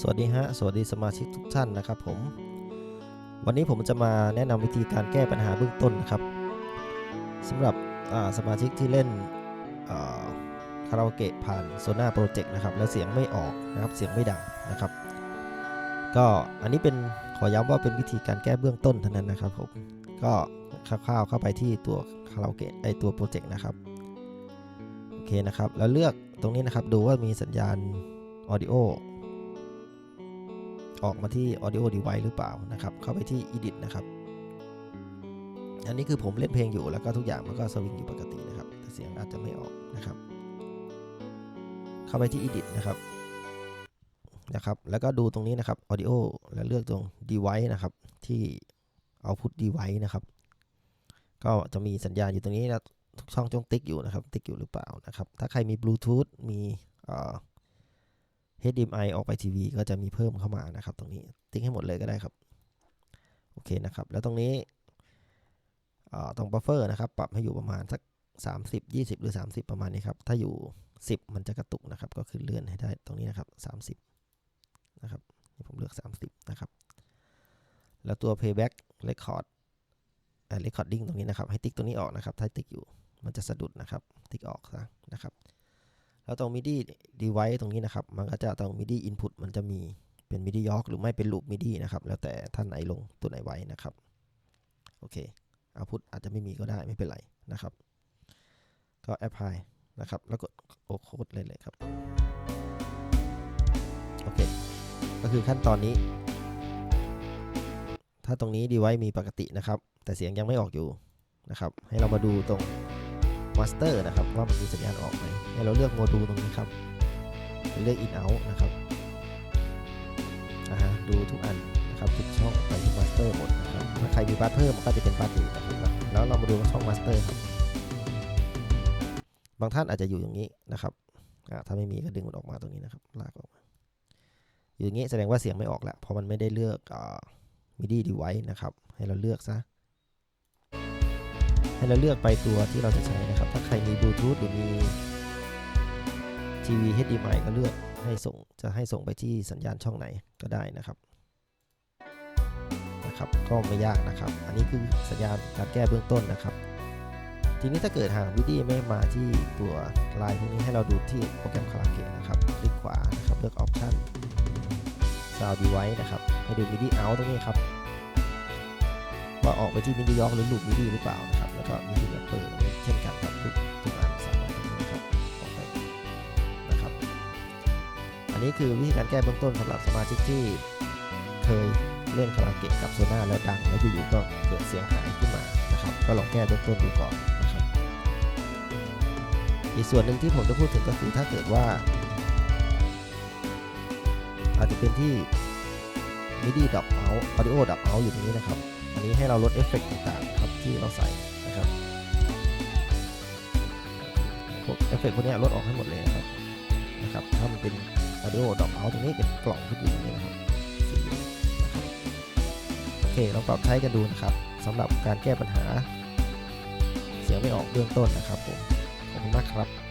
สวัสดีฮะ สวัสดีสมาชิกทุกท่านนะครับผม วันนี้ผมจะมาแนะนำวิธีการแก้ปัญหาเบื้องต้นนะครับสำหรับสมาชิกที่เล่นคาราโอเกะผ่านโซน่าโปรเจกต์นะครับ แล้วเสียงไม่ออกนะครับ เสียงไม่ดังนะครับ ก็อันนี้เป็นขอย้ำว่าเป็นวิธีการแก้เบื้องต้นเท่านั้นนะครับผม ก็คร่าวๆเข้าไปที่ตัวคาราโอเกะไอตัวโปรเจกต์นะครับ โอเคนะครับ แล้วเลือกตรงนี้นะครับ ดูว่ามีสัญญาณ Audio ออ ออกมาที่ Audio Device หรือเปล่านะครับ เข้าไปที่ Edit นะครับ อันนี้คือผมเล่นเพลงอยู่แล้วก็ทุกอย่างมันก็สวิงอยู่ปกตินะครับ แต่เสียงอาจจะไม่ออกนะครับ เข้าไปที่ Edit นะครับนะครับ แล้วก็ดูตรงนี้นะครับ Audio แล้วเลือกตรง Device นะครับ ที่ Output Device นะครับ ก็จะมีสัญญาณอยู่ตรงนี้นะทุกช่องจงติ๊กอยู่นะครับ ติ๊กอยู่หรือเปล่านะครับ ถ้าใครมีบลูทูธมีเอ่อ HDMI ออกไปทีวีก็จะมีเพิ่มเข้ามานะครับ ตรงนี้ติ๊กให้หมดเลยก็ได้ครับ โอเคนะครับ แล้วตรงนี้เอ่อตรงบัฟเฟอร์นะครับ ปรับให้อยู่ประมาณสัก 30 20 หรือ 30 ประมาณนี้ครับ ถ้าอยู่ 10 มันจะกระตุกนะครับ ก็คือเลื่อนให้ได้ตรงนี้นะครับ 30 นะครับนี่ผมเลือก 30 นะครับ แล้วตัว playback record เอ่อ recording ตรงนี้นะครับ ให้ติ๊กตัวนี้ออกนะครับ ถ้าติ๊กอยู่มันจะสะดุดนะครับ ติ๊กออกซะนะครับ แล้วตรง MIDI device ตรงนี้นะครับ มันก็จะตรง MIDI input มันจะมีเป็น MIDI York หรือไม่เป็น loop MIDI นะครับ แล้วแต่ท่านไหนลงตัวไหนไว้นะครับ โอเค output อาจจะไม่มีก็ได้ไม่เป็นไรนะครับ ก็ apply นะครับ แล้วกดโอโคดเลยเลยครับ โอเค ก็คือขั้นตอนนี้ ถ้าตรงนี้ device มีปกตินะครับ แต่เสียงยังไม่ออกอยู่นะครับ ให้เรามาดูตรง มาสเตอร์นะครับว่ามันมีสัญญาณออกไหมให้เราเลือกโมดูลตรงนี้ครับเลือก in out นะครับอ่าฮะดูทุกอันนะครับทุกช่องไปที่มาสเตอร์หมดนะครับถ้าใครมีบัตเพิ่มมันก็จะเป็นบัตอยู่นะครับแล้วเรามาดูช่องมาสเตอร์ครับบางท่านอาจจะอยู่อย่างนี้นะครับถ้าไม่มีก็ดึงมันออกมาตรงนี้นะครับลากออกมาอยู่อย่างนี้แสดงว่าเสียงไม่ออกแล้วเพราะมันไม่ได้เลือกอ่า MIDI device นะครับ ให้เราเลือกซะ ให้เราเลือกไปตัวที่เราจะใช้นะครับ ถ้าใครมีบลูทูธหรือมีทีวี HDMI ก็เลือกให้ส่งจะให้ส่งไปที่สัญญาณช่องไหนก็ได้นะครับนะครับ ก็ไม่ยากนะครับ อันนี้คือสัญญาณการแก้เบื้องต้นนะครับ ทีนี้ถ้าเกิดหากวิดีไม่มาที่ตัวไลน์พวกนี้ให้เราดูที่โปรแกรมคาราเกะนะครับ คลิกขวานะครับเลือก Option Sound Device นะครับ ให้ดู MIDI out ตรงนี้ครับ ว่าออกไปที่มิดิยอกหรือลูปมิดิหรือเปล่านะครับ ก็มิดิแรปเปอร์เช่นกันครับทุกทุกอันสามารถทำได้ครับออกไปนะครับ อันนี้คือวิธีการแก้เบื้องต้นสำหรับสมาชิกที่เคยเล่นคาราเกะกับโซน่าแล้วดังแล้วอยู่ๆก็เกิดเสียงหายขึ้นมานะครับ ก็ลองแก้เบื้องต้นดูก่อนนะครับ อีกส่วนหนึ่งที่ผมจะพูดถึงก็คือถ้าเกิดว่า อาจจะเป็นที่ MIDI drop out audio drop out อยู่ตรงนี้นะครับ อันนี้ให้เราลดเอฟเฟกต์ต่างๆครับที่เราใส่ นะครับพวกเอฟเฟกต์พวกนี้ลดออกให้หมดเลยนะครับนะครับ ถ้ามันเป็นออดิโอดอกเอาตรงนี้เป็นกล่องขึ้นอยู่ตรงนี้นะครับสีนะครับโอเคลองปรับใช้กันดูนะครับสำหรับการแก้ปัญหา เสียงไม่ออกเบื้องต้นนะครับผมขอบคุณมากครับ